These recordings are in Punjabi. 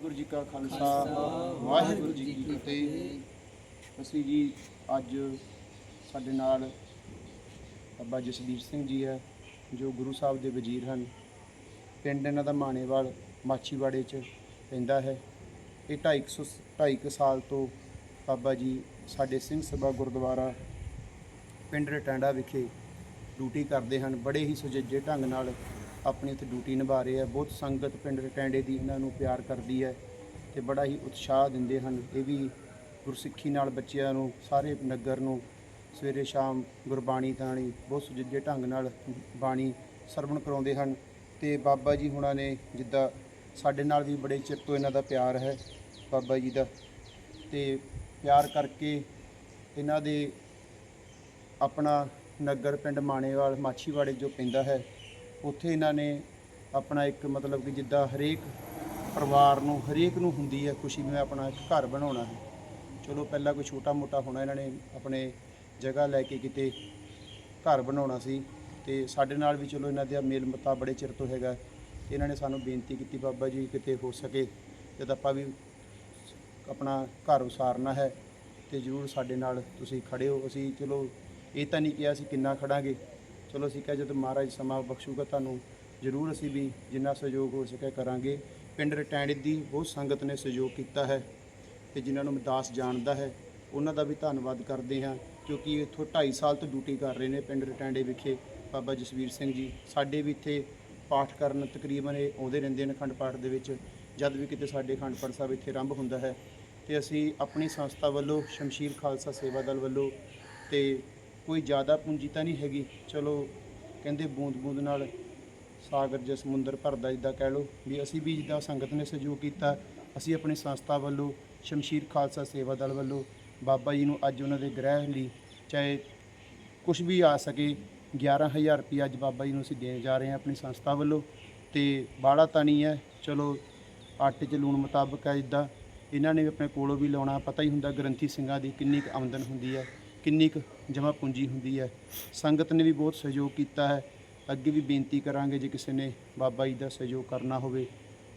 ਵਾਹਿਗੁਰੂ ਜੀ ਕਾ ਖਾਲਸਾ ਵਾਹਿਗੁਰੂ ਜੀ ਕੀ ਫਤਿਹ। ਅਸੀਂ ਜੀ ਅੱਜ ਸਾਡੇ ਨਾਲ ਬਾਬਾ ਜਸਵੀਰ ਸਿੰਘ ਜੀ ਹੈ ਜੋ ਗੁਰੂ ਸਾਹਿਬ ਦੇ ਵਜ਼ੀਰ ਹਨ। ਪਿੰਡ ਇਹਨਾਂ ਦਾ ਮਾਣੇਵਾਲ ਮਾਛੀਵਾੜੇ 'ਚ ਪੈਂਦਾ ਹੈ। ਇਹ 250 2.5 ਸਾਲ ਤੋਂ ਬਾਬਾ ਜੀ ਸਾਡੇ ਸਿੰਘ ਸਭਾ ਗੁਰਦੁਆਰਾ ਪਿੰਡ ਰਟਾਂਡਾ ਵਿਖੇ ਡਿਊਟੀ ਕਰਦੇ ਹਨ। ਬੜੇ ਹੀ ਸੁਚੱਜੇ ਢੰਗ ਨਾਲ ਆਪਣੀ ਇੱਥੇ ਡਿਊਟੀ ਨਿਭਾ ਰਹੇ ਆ। ਬਹੁਤ ਸੰਗਤ ਪਿੰਡ ਟੈਂਡੇ ਦੀ ਇਹਨਾਂ ਨੂੰ ਪਿਆਰ ਕਰਦੀ ਹੈ ਤੇ ਬੜਾ ਹੀ ਉਤਸ਼ਾਹ ਦਿੰਦੇ ਹਨ। ਇਹ ਵੀ ਗੁਰਸਿੱਖੀ ਨਾਲ ਬੱਚਿਆਂ ਨੂੰ, ਸਾਰੇ ਨਗਰ ਨੂੰ ਸਵੇਰੇ ਸ਼ਾਮ ਗੁਰਬਾਣੀ ਤਾਣੀ, ਬਹੁਤ ਸੁਜੱਜੇ ਢੰਗ ਨਾਲ ਬਾਣੀ ਸਰਵਣ ਕਰਾਉਂਦੇ ਹਨ। ਤੇ ਬਾਬਾ ਜੀ ਹੁਣਾਂ ਨੇ ਜਿੱਦਾਂ ਸਾਡੇ ਨਾਲ ਵੀ ਬੜੇ ਚਿਰ ਤੋਂ ਇਹਨਾਂ ਦਾ ਪਿਆਰ ਹੈ ਬਾਬਾ ਜੀ ਦਾ। ਤੇ ਪਿਆਰ ਕਰਕੇ ਇਹਨਾਂ ਦੇ ਆਪਣਾ ਨਗਰ ਪਿੰਡ ਮਾਣੇਵਾਲ, ਮਾਛੀਵਾੜੇ ਜੋ ਪੈਂਦਾ ਹੈ ਉੱਥੇ ਇਹਨਾਂ ਨੇ ਆਪਣਾ ਇੱਕ ਮਤਲਬ ਕਿ ਜਿੱਦਾਂ ਹਰੇਕ ਪਰਿਵਾਰ ਨੂੰ, ਹਰੇਕ ਨੂੰ ਹੁੰਦੀ ਹੈ ਖੁਸ਼ੀ ਮੈਂ ਆਪਣਾ ਇੱਕ ਘਰ ਬਣਾਉਣਾ ਹੈ। ਚਲੋ ਪਹਿਲਾਂ ਕੋਈ ਛੋਟਾ ਮੋਟਾ ਹੋਣਾ, ਇਹਨਾਂ ਨੇ ਆਪਣੇ ਜਗ੍ਹਾ ਲੈ ਕੇ ਕਿਤੇ ਘਰ ਬਣਾਉਣਾ ਸੀ ਤੇ ਸਾਡੇ ਨਾਲ ਵੀ ਚਲੋ ਇਹਨਾਂ ਦਾ ਮੇਲ ਮਤਾ ਬੜੇ ਚਿਰ ਤੋਂ ਹੈਗਾ। ਇਹਨਾਂ ਨੇ ਸਾਨੂੰ ਬੇਨਤੀ ਕੀਤੀ, ਬਾਬਾ ਜੀ ਕਿਤੇ ਹੋ ਸਕੇ, ਜਦ ਆਪਾਂ ਵੀ ਆਪਣਾ ਘਰ ਉਸਾਰਨਾ ਹੈ ਤੇ ਜਰੂਰ ਸਾਡੇ ਨਾਲ ਤੁਸੀਂ ਖੜੇ ਹੋ। ਅਸੀਂ ਚਲੋ ਇਹ ਤਾਂ ਨਹੀਂ ਕਿਹਾ ਅਸੀਂ ਕਿੰਨਾ ਖੜਾਂਗੇ ਚਲੋ ਅਸੀਂ ਕਿਹਾ, ਜਦੋਂ ਮਹਾਰਾਜ ਸਮਾਂ ਬਖਸ਼ੂਗਾ, ਤੁਹਾਨੂੰ ਜਰੂਰ ਅਸੀਂ ਵੀ ਜਿੰਨਾ ਸਹਿਯੋਗ ਹੋ ਸਕੇ ਕਰਾਂਗੇ। ਪਿੰਡ ਰਟੈਂਡ ਦੀ ਬਹੁਤ ਸੰਗਤ ਨੇ ਸਹਿਯੋਗ ਕੀਤਾ ਹੈ ਤੇ ਜਿਨ੍ਹਾਂ ਨੂੰ ਦਾਸ ਜਾਣਦਾ ਹੈ, ਉਹਨਾਂ ਦਾ ਵੀ ਧੰਨਵਾਦ ਕਰਦੇ ਹਾਂ, ਕਿਉਂਕਿ ਇੱਥੋਂ 2.5 ਸਾਲ ਤੋਂ ਡਿਊਟੀ ਕਰ ਰਹੇ ਨੇ ਪਿੰਡ ਰਟੈਂਡੇ ਵਿਖੇ। ਬਾਬਾ ਜਸਵੀਰ ਸਿੰਘ ਜੀ, ਸਾਡੇ ਵੀ ਇੱਥੇ ਪਾਠ ਕਰਨ ਤਕਰੀਬਨ ਇਹ ਆਉਂਦੇ ਰਹਿੰਦੇ ਨੇ ਅਖੰਡ ਪਾਠ ਦੇ ਵਿੱਚ, ਜਦ ਵੀ ਕਿਤੇ ਸਾਡੇ ਅਖੰਡ ਪਾਠ ਸਾਹਿਬ ਇੱਥੇ ਆਰੰਭ ਹੁੰਦਾ ਹੈ। ਤੇ ਅਸੀਂ ਆਪਣੀ ਸੰਸਥਾ ਵੱਲੋਂ ਸ਼ਮਸ਼ੀਰ ਖਾਲਸਾ ਸੇਵਾ ਦਲ ਵੱਲੋਂ ਤੇ ਕੋਈ ਜ਼ਿਆਦਾ ਪੂੰਜੀ ਤਾਂ ਨਹੀਂ ਹੈਗੀ। ਚਲੋ, ਕਹਿੰਦੇ ਬੂੰਦ ਬੂੰਦ ਨਾਲ ਸਾਗਰ ਜਾਂ ਸਮੁੰਦਰ ਭਰਦਾ ਜਿੱਦਾਂ ਕਹਿ ਲਓ ਵੀ ਅਸੀਂ ਵੀ ਜਿੱਦਾਂ ਸੰਗਤ ਨੇ ਸਹਿਯੋਗ ਕੀਤਾ, ਅਸੀਂ ਆਪਣੀ ਸੰਸਥਾ ਵੱਲੋਂ, ਸ਼ਮਸ਼ੀਰ ਖਾਲਸਾ ਸੇਵਾ ਦਲ ਵੱਲੋਂ, ਬਾਬਾ ਜੀ ਨੂੰ ਅੱਜ ਉਹਨਾਂ ਦੇ ਗ੍ਰਹਿ ਲਈ ਚਾਹੇ ਕੁਝ ਵੀ ਆ ਸਕੇ 11000 ਰੁਪਏ ਅੱਜ ਬਾਬਾ ਜੀ ਨੂੰ ਅਸੀਂ ਦੇਣ ਜਾ ਰਹੇ ਹਾਂ ਆਪਣੀ ਸੰਸਥਾ ਵੱਲੋਂ। ਤੇ ਬਾੜਾ ਤਾਂ ਨਹੀਂ ਹੈ, ਚਲੋ ਆਟੇ 'ਚ ਲੂਣ ਮੁਤਾਬਕ ਹੈ ਜਿੱਦਾਂ। ਇਹਨਾਂ ਨੇ ਵੀ ਆਪਣੇ ਕੋਲੋਂ ਵੀ ਲਾਉਣਾ, ਪਤਾ ਹੀ ਹੁੰਦਾ ਗ੍ਰੰਥੀ ਸਿੰਘਾਂ ਦੀ ਕਿੰਨੀ ਕੁ ਆਮਦਨ ਹੁੰਦੀ ਹੈ। ਕਿੰਨੀ ਕੁ ਜਮ੍ਹਾਂ ਪੂੰਜੀ ਹੁੰਦੀ ਹੈ। ਸੰਗਤ ਨੇ ਵੀ ਬਹੁਤ ਸਹਿਯੋਗ ਕੀਤਾ ਹੈ। ਅੱਗੇ ਵੀ ਬੇਨਤੀ ਕਰਾਂਗੇ ਜੇ ਕਿਸੇ ਨੇ ਬਾਬਾ ਜੀ ਦਾ ਸਹਿਯੋਗ ਕਰਨਾ ਹੋਵੇ,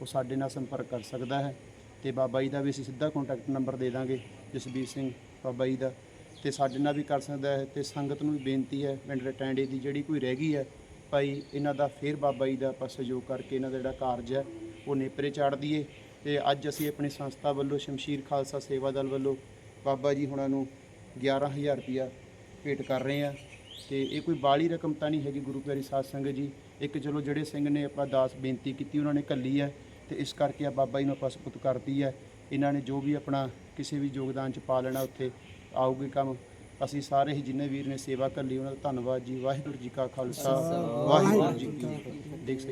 ਉਹ ਸਾਡੇ ਨਾਲ ਸੰਪਰਕ ਕਰ ਸਕਦਾ ਹੈ ਤੇ ਬਾਬਾ ਜੀ ਦਾ ਵੀ ਅਸੀਂ ਸਿੱਧਾ ਕੰਟੈਕਟ ਨੰਬਰ ਦੇ ਦਾਂਗੇ, ਜਸਬੀਰ ਸਿੰਘ ਬਾਬਾ ਜੀ ਦਾ। ਤੇ ਸਾਡੇ ਨਾਲ ਵੀ ਕਰ ਸਕਦਾ ਹੈ ਤੇ ਸੰਗਤ ਨੂੰ ਵੀ ਬੇਨਤੀ ਹੈ, ਪਿੰਡ ਰਟੈਂਡੇ ਦੀ ਜਿਹੜੀ ਕੋਈ ਰਹਿ ਗਈ ਹੈ, ਭਾਈ ਇਹਨਾਂ ਦਾ ਫੇਰ ਬਾਬਾ ਜੀ ਦਾ ਆਪਾਂ ਸਹਿਯੋਗ ਕਰਕੇ ਇਹਨਾਂ ਦਾ ਜਿਹੜਾ ਕਾਰਜ ਹੈ, ਉਹ ਨੇਪਰੇ ਚਾੜ ਦਈਏ। ਤੇ ਅੱਜ ਅਸੀਂ ਆਪਣੀ ਸੰਸਥਾ ਵੱਲੋਂ ਸ਼ਮਸ਼ੀਰ ਖਾਲਸਾ ਸੇਵਾ ਦਲ ਵੱਲੋਂ ਬਾਬਾ ਜੀ ਹੁਣਾਂ ਨੂੰ 11000 ਰੁਪਇਆ ਭੇਟ ਕਰ ਰਹੇ ਆ ਤੇ ਇਹ ਕੋਈ ਬਾਲੀ ਰਕਮ ਤਾਂ ਨਹੀਂ ਹੈਗੀ ਗੁਰੂ ਪਿਆਰੀ ਸਾਧ ਸੰਗਤ ਜੀ। ਇੱਕ ਚਲੋ ਜਿਹੜੇ ਸਿੰਘ ਨੇ ਆਪਾਂ ਦਾਸ ਬੇਨਤੀ ਕੀਤੀ ਉਹਨਾਂ ਨੇ ਕੱਲੀ ਹੈ ਤੇ ਇਸ ਕਰਕੇ ਆ ਬਾਬਾ ਜੀ ਨੂੰ ਆਪਾਂ ਸਪੁੱਤ ਕਰਤੀ ਹੈ। ਇਹਨਾਂ ਨੇ ਜੋ ਵੀ ਆਪਣਾ ਕਿਸੇ ਵੀ ਯੋਗਦਾਨ ਚ ਪਾ ਲੈਣਾ ਉੱਥੇ ਆਊਗੀ ਕੰਮ। ਅਸੀਂ ਸਾਰੇ ਹੀ ਜਿੰਨੇ ਵੀਰ ਨੇ ਸੇਵਾ ਕੱਲੀ ਉਹਨਾਂ ਦਾ ਧੰਨਵਾਦ ਜੀ। ਵਾਹਿਗੁਰੂ ਜੀ ਕਾ ਖਾਲਸਾ ਵਾਹਿਗੁਰੂ ਜੀ ਕੀ ਫਤਿਹ। ਦੇਖ ਸਹੀ